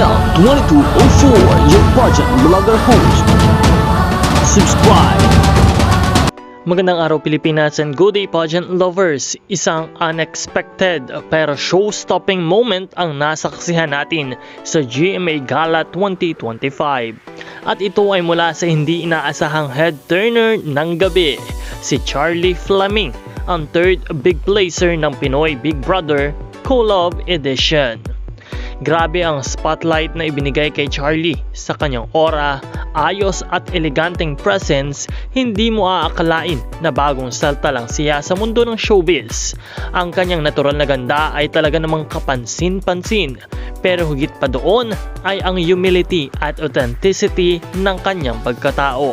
Nel 2204, your pageant vlogger host. Subscribe. Magandang araw Pilipinas and good day pageant lovers. Isang unexpected pero show-stopping moment ang nasaksihan natin sa GMA Gala 2025. At ito ay mula sa hindi inaasahang head turner ng gabi, si Charlie Fleming, ang third big placer ng Pinoy Big Brother Co-Love Edition. Grabe ang spotlight na ibinigay kay Charlie sa kanyang aura, ayos at eleganteng presence, hindi mo aakalain na bagong salta lang siya sa mundo ng showbiz. Ang kanyang natural na ganda ay talaga namang kapansin-pansin, pero higit pa doon ay ang humility at authenticity ng kanyang pagkatao.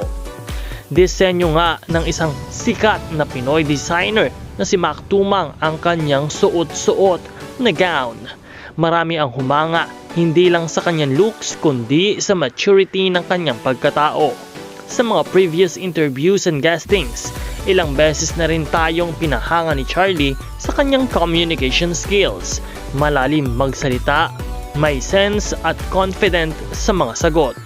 Disenyo nga ng isang sikat na Pinoy designer na si Mac Tumang ang kanyang suot-suot na gown. Marami ang humanga hindi lang sa kanyang looks kundi sa maturity ng kanyang pagkatao. Sa mga previous interviews and guestings, ilang beses na rin tayong pinahanga ni Charlie sa kanyang communication skills. Malalim magsalita, may sense at confident sa mga sagot.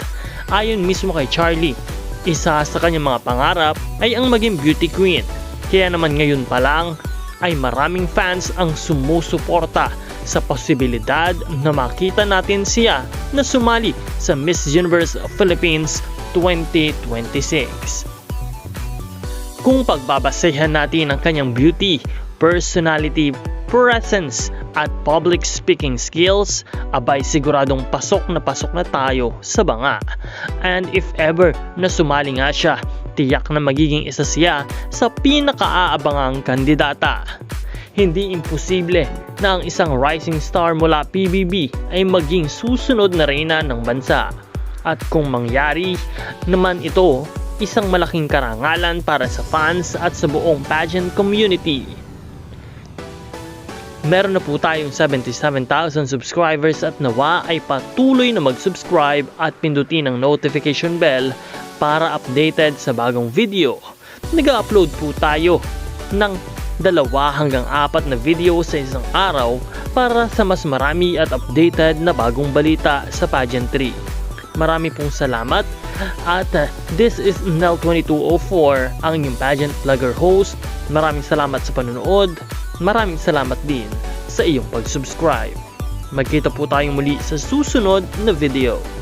Ayon mismo kay Charlie, isa sa kanyang mga pangarap ay ang maging beauty queen. Kaya naman ngayon pa lang ay maraming fans ang sumusuporta sa posibilidad na makita natin siya na sumali sa Miss Universe Philippines 2026. Kung pagbabasehan natin ang kanyang beauty, personality, presence at public speaking skills, abay siguradong pasok na pasok na tayo sa banga. And if ever na sumali nga siya, tiyak na magiging isa siya sa pinakaaabangang kandidata. Hindi imposible na ang isang rising star mula PBB ay maging susunod na reyna ng bansa. At kung mangyari naman ito, isang malaking karangalan para sa fans at sa buong pageant community. Meron na po tayong 77,000 subscribers at nawa ay patuloy na mag-subscribe at pindutin ang notification bell para updated sa bagong video. Nag-upload po tayo ng dalawa hanggang apat na video sa isang araw para sa mas marami at updated na bagong balita sa pageantry. Marami pong salamat at this is Nel2204 ang inyong pageant vlogger host. Maraming salamat sa panonood. Maraming salamat din sa iyong pag-subscribe. Magkita po tayong muli sa susunod na video.